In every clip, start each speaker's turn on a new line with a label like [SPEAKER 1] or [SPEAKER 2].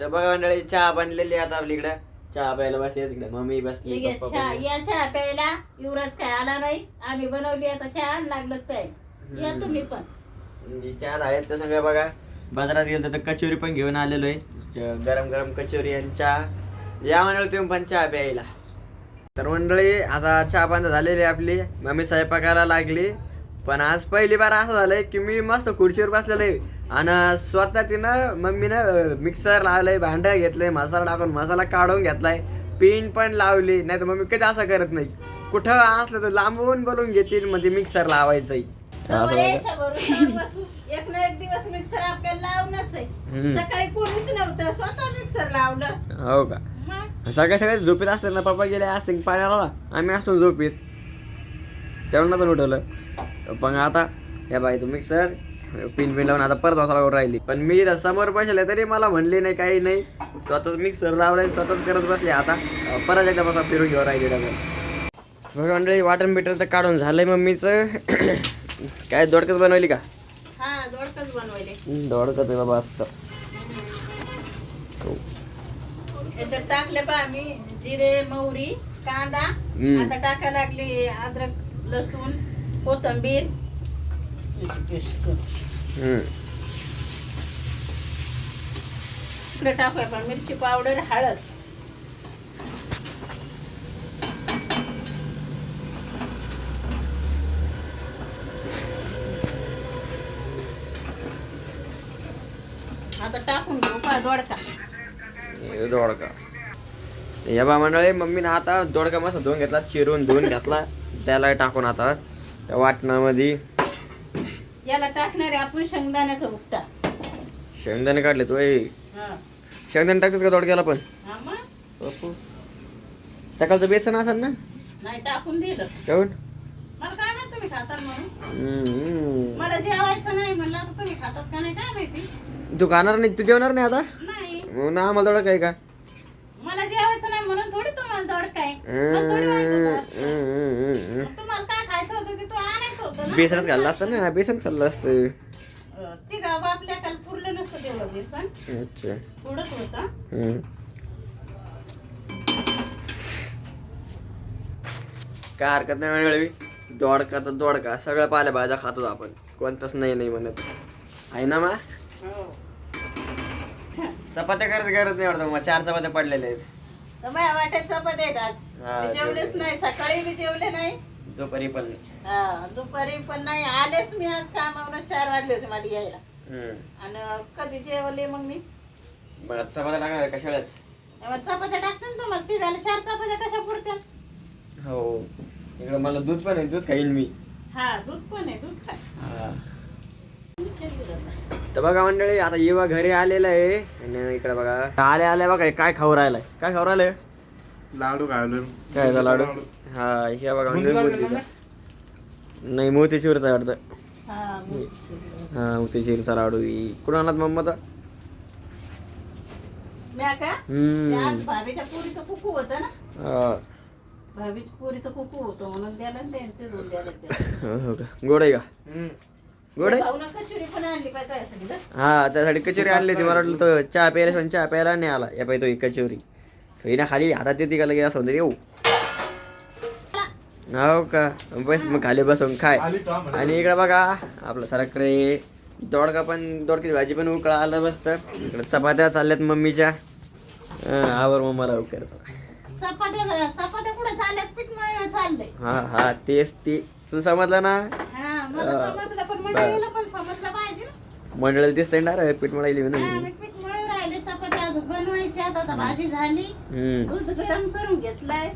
[SPEAKER 1] तर बघा मंडळी चहा बनलेली आता आपल्या इकडे. चहा प्यायला बसले तिकडे. मम्मी बसली पप्पा
[SPEAKER 2] चहा
[SPEAKER 1] बसले.
[SPEAKER 2] या चहा प्यायला. युवराज काय आला नाही. आम्ही बनवली आता चहा आणि लागलं या. तुम्ही पण.
[SPEAKER 1] म्हणजे चहा आहेत तर सगळं बघा. बाजारात गेलं तर कचोरी पण घेऊन आलेलो आहे. गरम गरम कचोरी आणि चहा. या मंडळी तुम्ही पण चहा प्यायला. तर मंडळी आता चहा पाणी झालेली आहे आपली. मम्मी स्वयंपाकाला लागली. पण आज पहिली बार असं झालंय की मी मस्त खुर्चीवर बसलेलो आहे. आणि स्वतः तिनं मम्मीनं मिक्सर लावलंय भांडं घेतलंय मसाला टाकून मसाला काढून घेतलाय पिन पण लावली नाही तर मम्मी कधी असं करत नाही. कुठं असलं तर लांबून बोलून घेतील म्हणजे मिक्सर लावायचंय. असं
[SPEAKER 2] तर
[SPEAKER 1] बघा.
[SPEAKER 2] याच्या भरोश्यावर बसू. एक ना एक दिवस मिक्सर आपल्याला लावणंच आहे.
[SPEAKER 1] हम्म.
[SPEAKER 2] सकाळी कोणीच नव्हतं स्वतः मिक्सर लावलं.
[SPEAKER 1] हो का?
[SPEAKER 2] मग?
[SPEAKER 1] सगळ्या सगळ्या झोपीत असते ना पप्पा गेले असते पाण्याला आम्ही असतो झोपीत. तेवढं उठवलं. पण आता हे बाई तू मिक्सर पिन पिन लावून आता परत मसाला राहिली. पण मी समोर बसले तरी मला म्हणले नाही काही नाही. स्वतःच मिक्सर लावलाय स्वतःच करत बसले. आता परत एकदा बसा फिरून घेऊन राहिली डबल. बघा मंडळी वाटण बिटन तर काढून झालंय मम्मीचं. काय दोडकच बनवली का?
[SPEAKER 2] दोडकच
[SPEAKER 1] आहे बाबा असतं.
[SPEAKER 2] याच्यात टाकले पा आम्ही जिरे मोहरी कांदा. आता टाकायला लागली अद्रक लसूण कोथंबीर. इकडे टाकूया पण मिरची पावडर हळद. आता टाकून घेऊ पा दोडका.
[SPEAKER 1] दोडका. या बा मंडळी मम्मीने आता दोडका मस्त धुवून घेतला चिरून धुवून घेतला. त्याला टाकून आता त्या वाटणामध्ये.
[SPEAKER 2] याला टाकणारे आपण शेंगदाण्याचा उपटा.
[SPEAKER 1] शेंगदाणे काढले तो
[SPEAKER 2] हा.
[SPEAKER 1] शेंगदाणे टाकतात का दोडक्याला पण?
[SPEAKER 2] हा मग?
[SPEAKER 1] बापू. सकाळचं बेसन असेल ना?
[SPEAKER 2] नाही टाकून दिलं.
[SPEAKER 1] काऊन?
[SPEAKER 2] मला काय माहीत तुम्ही खातात म्हणून?
[SPEAKER 1] हम्म.
[SPEAKER 2] मला जेवायचं नाही म्हणलं आता तुम्ही खातात का नाही काय माहिती?
[SPEAKER 1] तू खाणार नाही तू जेवणार नाही आता?
[SPEAKER 2] नाही.
[SPEAKER 1] मग ना आम्हाला दोडका आहे का?
[SPEAKER 2] मला जेवायचं नाही म्हणून थोडी तुम्हाला दोडका आहे.
[SPEAKER 1] हम्म, हम्म.
[SPEAKER 2] मग तुम्हाला काय खायचं होतं ते तू आणायचं होतं ना
[SPEAKER 1] बेसनच खाल्लं असतं ना बेसन खाल्लं असतं.
[SPEAKER 2] ते गाव आपल्या काल पुरलं नसतं तेवढं बेसन.
[SPEAKER 1] अच्छा.
[SPEAKER 2] थोडंच होतं.
[SPEAKER 1] हम्म. काय हरकत नाही वेळवी दोडका तर दोडका सगळ्या पालेभाज्या खातो आपण. कोणतंच नाही नाही म्हणत. आहे ना मा
[SPEAKER 2] हो.
[SPEAKER 1] चपात्या करत करत नाही वाटतं मग चार चपात्या पडलेल्या आहेत.
[SPEAKER 2] तर माझ्या वाट्यात चपात्या
[SPEAKER 1] हा,
[SPEAKER 2] मी जेवलेच
[SPEAKER 1] जेवले.
[SPEAKER 2] नाही. सकाळी मी जेवले नाही.
[SPEAKER 1] दुपारी पण नाही.
[SPEAKER 2] हा, दुपारी पण नाही. आलेच मी आज कामावरून चार वाजले होते मला यायला.
[SPEAKER 1] हम्म.
[SPEAKER 2] आणि कधी जेवले मग मी?
[SPEAKER 1] बरं चपात्या टाकणार कशाळ्यात
[SPEAKER 2] मग चपात्या टाकते ना तुम्हाला. तिघाला चार चपात्या कशा पुरत्या?
[SPEAKER 1] हो. इकडं मला दूध पण आहे. दूध खाईन मी.
[SPEAKER 2] हा दूध पण आहे. दूध खा
[SPEAKER 1] हा. तर बघा मंडळी आता युवा घरी आलेला आहे. आणि इकडे बघा. आले आले बघा. हे काय खाऊ राहिलाय? काय खाऊ राहिलंय?
[SPEAKER 3] लाडू खायलो.
[SPEAKER 1] काय झालं लाडू? हा हे बघा मंडळी बुंदीचा. नाही मोतीचूरचा वाटतं.
[SPEAKER 2] हा.
[SPEAKER 1] हा मोतीचूरचा लाडू. ही. कुठून आणलात मम्मा तर
[SPEAKER 2] म्या का ते
[SPEAKER 1] हम्म
[SPEAKER 2] आज भाभीच्या पुरीचं कुकू होतं ना?
[SPEAKER 1] हा.
[SPEAKER 2] भाभीच्या पुरीचं कुकू होतं म्हणून द्यायला ना ते ते दोन द्यायला ते.
[SPEAKER 1] हो का? गोड आहे का? गोड आहे?
[SPEAKER 2] भाऊनं कचोरी पण आणली पाहिजे तुझ्यासाठी गं.
[SPEAKER 1] हा त्यासाठी कचोरी आणली होती. मला वाटलं तो चहा प्यायला पण चहा प्यायला नाही आला. या पाहिजे तो ही कचोरी. हिना खाली हातात येते का लगे असं होतं येऊ. हो का? बस मग खाली बसून खाय. आणि इकडे बघा आपलं सराकडे दोडका पण दोडकीची भाजी पण उकळा आलं मस्त. इकडे चपात्या चालल्यात मम्मीच्या. आवर मम्मा लवकर
[SPEAKER 2] चपात्या चपात्या कुठे चालल्यात? पीठ मळणं चाललंय.
[SPEAKER 1] हा हा तेच ते. तुला समजलं ना?
[SPEAKER 2] हा मला
[SPEAKER 1] हा.
[SPEAKER 2] समजलं पण मंडळीला पण समजलं पाहिजे. ना
[SPEAKER 1] मंडळाला दिसतंय ना रे पीठ मळायली म्हणून
[SPEAKER 2] मी पीठ मळून राहिले अजून बनवायच्या आता भाजी झाली.
[SPEAKER 1] हम्म.
[SPEAKER 2] दूध गरम करून घेतलंय.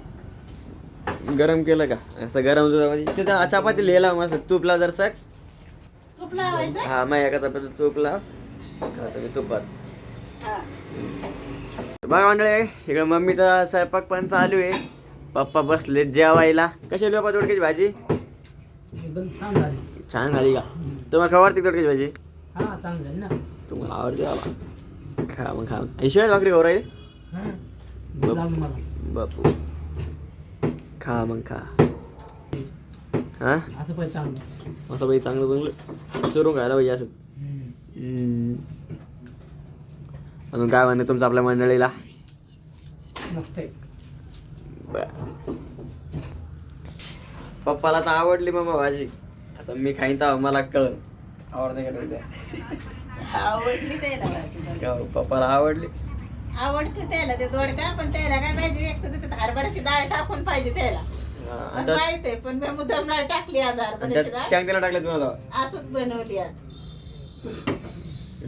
[SPEAKER 1] गरम केलं का? असं गरम दुधामध्ये. तिथं चपाती लिहिला मस्त तूप लाव जर सक
[SPEAKER 2] तूप लावायचं?
[SPEAKER 1] हा मग एका चपाती तूप लाव. हा, तुम्ही तुपात
[SPEAKER 2] हा.
[SPEAKER 1] बघा मंडळी इकडे मम्मीचा स्वयंपाक पण चालू आहे. पप्पा बसले जेवायला. कशी बाबा दोडक्याची भाजी?
[SPEAKER 4] एकदम छान झाली.
[SPEAKER 1] छान झाली का? तुम्हाला खबर दोडक्याची भाजी?
[SPEAKER 4] हा चांगली झाली ना.
[SPEAKER 1] तुम्हाला आवडते बाबा. खा मग खा. ऐश्वर्या आहे
[SPEAKER 4] हा.
[SPEAKER 1] बापू. खा मग खा. हा?
[SPEAKER 4] असं पाहिजे चांगलं.
[SPEAKER 1] असं चांगलं चांगलं खायला पाहिजे असं. अजून काय म्हणणं तुमचं आपल्या मंडळीला? पप्पाला तर आवडली मग भाजी. आता मी खाईन तर मला कळन आवडते का नाही.
[SPEAKER 2] आवडली त्याला
[SPEAKER 1] हो, पप्पाला आवडली?
[SPEAKER 2] आवडते त्याला ते दोडका पण त्याला काय पाहिजे? एक तर त्याच्यात हरभऱ्याची डाळ टाकून पाहिजे त्याला. माहीत आहे पण मी मुद्दाम टाकली आज हरभऱ्याची डाळ.
[SPEAKER 1] शेंगदाणा टाकले तुम्हाला
[SPEAKER 2] असंच बनवली आज.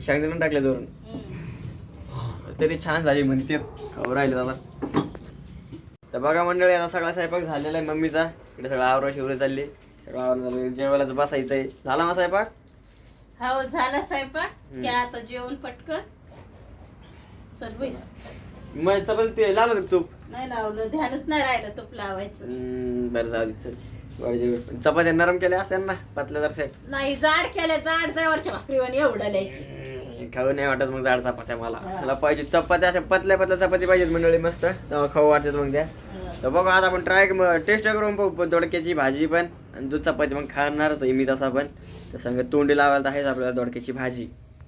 [SPEAKER 1] शेंगदाणा टाकले दोन. तरी छान झाली म्हणते खाऊ राहिले दादा तर बघा मंडळी आता सगळा स्वयंपाक झालेला आहे मम्मीचा. इकडे सगळं आवरा शिवरे चालली. सगळं आवरून झालं. जेवायला बसायचं आहे झाला मग स्वयंपाक?
[SPEAKER 2] हो झाला स्वयंपाक.
[SPEAKER 1] हम्म.
[SPEAKER 2] की आता जेवण पटकन. चल बैस.
[SPEAKER 1] मग चपल ते लावलं का तूप?
[SPEAKER 2] नाही लावलं ध्यानच नाही राहिलं तूप लावायचं.
[SPEAKER 1] हम्म, बरं जाऊ दे चल. चपात्या नरम केल्या असत्या ना पातल्या जरशा.
[SPEAKER 2] नाही जाड केल्या जाड जवळच्या भाकरीवाणी एवढं लय.
[SPEAKER 1] खाऊ नाही वाटत मग जाड चपात्या मला. मला पाहिजे चपात्या अशा पतल्या पतल्या चपाती पाहिजेत मंडळी मस्त. खाऊ वाटतात मग त्या. तर बघा आता आपण ट्राय टेस्ट करून पण दोडक्याची भाजी पण आणि दूध चपाती मग खाणारच मी तसा पण. तर संग तोंडी लावायला आहेच आपल्याला दोडक्याची भाजी.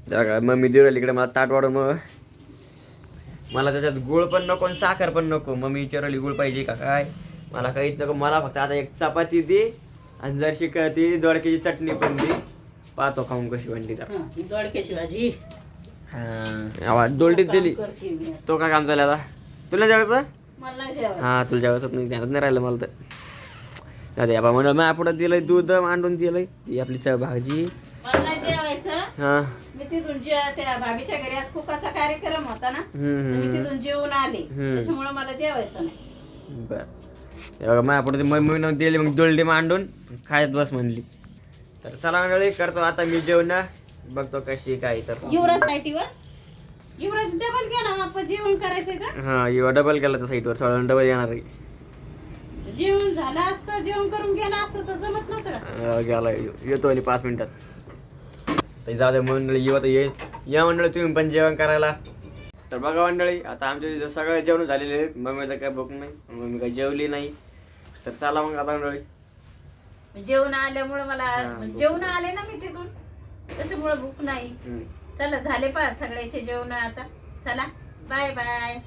[SPEAKER 1] बघा मम्मी देऊ राहिली इकडे मला ताट वाढून मग. मला त्याच्यात गुळ पण नको आणि साखर पण नको. मम्मी विचारली गुळ पाहिजे का काय? मला काहीच नको. मला फक्त आता एक चपाती दे आणि जरशी ती दोडक्याची चटणी पण दे. पाहतो खाऊन कशी बनली तर.
[SPEAKER 2] हं, दोडक्याची भाजी.
[SPEAKER 1] हा. दोलटीत दिली.
[SPEAKER 2] करते मी.
[SPEAKER 1] तो काय काम चालू आता? तुला जेवायचं?
[SPEAKER 2] मला नाही जेवायचं.
[SPEAKER 1] हा तुला जेवायचं नाही ध्यानात नाही राहिलं मला तर. अरे आपण म्हणलं माझ्या पुढं दिलंय दूध मांडून दिलंय. ही आपली च- भाजी.
[SPEAKER 2] मला नाही जेवायचं.
[SPEAKER 1] हा.
[SPEAKER 2] मी तिथून जे त्या भाभीच्या घरी आज कुकाचा कार्यक्रम होता ना
[SPEAKER 1] हम्म,
[SPEAKER 2] तर मी
[SPEAKER 1] हम्म.
[SPEAKER 2] तिथून जेवून आले.
[SPEAKER 1] हम्म.
[SPEAKER 2] त्याच्यामुळे मला जेवायचं नाही.
[SPEAKER 1] बर. हे बघा माझ्या पुढे मम्मीनं दिली मग दोलडी मांडून खायत बस म्हणली. तर चला मंडळी करतो आता मी जेवण. बघतो कशी काय तर.
[SPEAKER 2] युवराज साईटीवर? युवराज डबल गेला आपण जेवण करायचंय का?
[SPEAKER 1] हा युवा डबल केला त्या साईडवर थोडा डबल येणार आहे.
[SPEAKER 2] जेवण झालं असतं जेवण करून गेला असतं तर जमत नव्हतं का?
[SPEAKER 1] अं, गेला येतो आणि पाच मिनिटात. तर जाऊ दे मंडळी येऊ आता येईल. या मंडळी तुम्ही पण जेवण करायला. तर बघा मंडळी आता आमच्या इथं सगळे जेवण झालेले आहेत. मम्मीला काय भूक नाही मम्मी काही जेवली नाही. तर चला मग आता मंडळी.
[SPEAKER 2] जेवण आल्यामुळे मला
[SPEAKER 1] हा,
[SPEAKER 2] जेवण आले ना मी तिथून. त्याच्यामुळे भूक नाही.
[SPEAKER 1] हम्म.
[SPEAKER 2] चला झाले पा सगळ्याचे जेवण आता. चला बाय बाय.